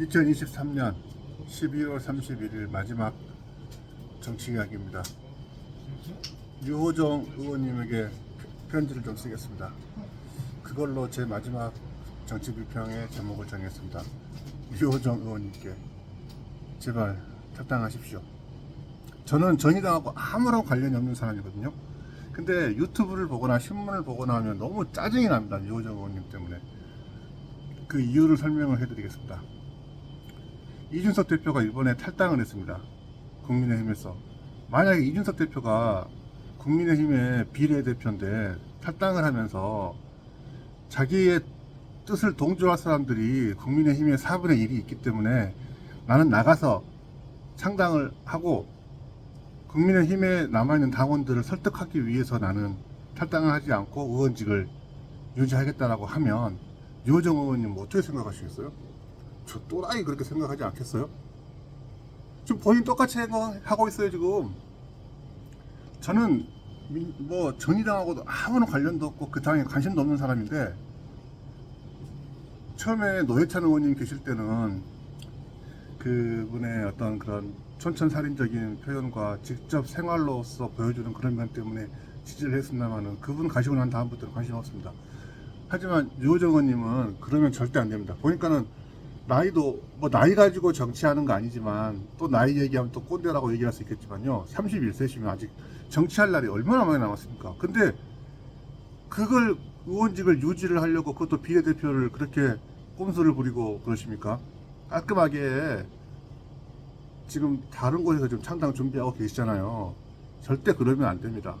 2023년 12월 31일 마지막 정치 이야기입니다. 유호정 의원님에게 편지를 좀 쓰겠습니다. 그걸로 제 마지막 정치 비평의 제목을 정했습니다. 유호정 의원님께 제발 탈당하십시오. 저는 정의당하고 아무런 관련이 없는 사람이거든요. 근데 유튜브를 보거나 신문을 보거나 하면 너무 짜증이 납니다. 유호정 의원님 때문에. 그 이유를 설명을 해드리겠습니다. 이준석 대표가 이번에 탈당을 했습니다. 국민의힘에서. 만약에 이준석 대표가 국민의힘의 비례대표인데 탈당을 하면서 자기의 뜻을 동조할 사람들이 국민의힘의 4분의 1이 있기 때문에 나는 나가서 창당을 하고 국민의힘에 남아있는 당원들을 설득하기 위해서 나는 탈당을 하지 않고 의원직을 유지하겠다라고 하면 유호정 의원님 뭐 어떻게 생각하시겠어요? 저 또라이 그렇게 생각하지 않겠어요? 지금 본인 똑같이 하고 있어요 지금 저는 민- 뭐 정의당하고도 아무런 관련도 없고 그 당에 관심도 없는 사람인데 처음에 노회찬 의원님 계실 때는 그분의 어떤 그런 촌천살인적인 표현과 직접 생활로서 보여주는 그런 면 때문에 지지를 했습니다만은 그분 가시고 난 다음부터는 관심 없습니다. 하지만 유호정 의원님은 그러면 절대 안 됩니다. 보니까는 나이도 뭐 나이 가지고 정치하는 거 아니지만 또 나이 얘기하면 또 꼰대라고 얘기할 수 있겠지만요. 31세시면 아직 정치할 날이 얼마나 많이 남았습니까? 근데 그걸 의원직을 유지를 하려고 그것도 비례대표를 그렇게 꼼수를 부리고 그러십니까? 깔끔하게 지금 다른 곳에서 지금 창당 준비하고 계시잖아요. 절대 그러면 안 됩니다.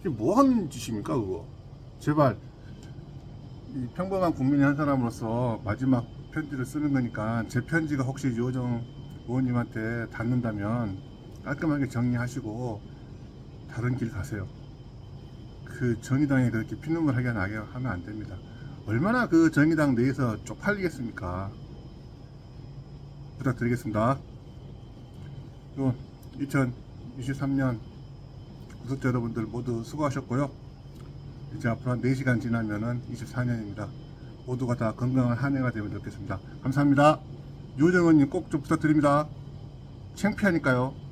이게 뭐 하는 짓입니까, 그거? 제발, 이 평범한 국민의 한 사람으로서 마지막 편지를 쓰는 거니까 제 편지가 혹시 유호정 의원님한테 닿는다면 깔끔하게 정리하시고 다른 길 가세요. 그 정의당에 그렇게 피눈물 하게 나게 하면 안 됩니다. 얼마나 그 정의당 내에서 쪽팔리겠습니까? 부탁드리겠습니다. 또 2023년 구독자 여러분들 모두 수고하셨고요. 이제 앞으로 한 4시간 지나면은 24년입니다. 모두가 다 건강한 한 해가 되면 좋겠습니다. 감사합니다. 유정원님 꼭 좀 부탁드립니다. 창피하니까요.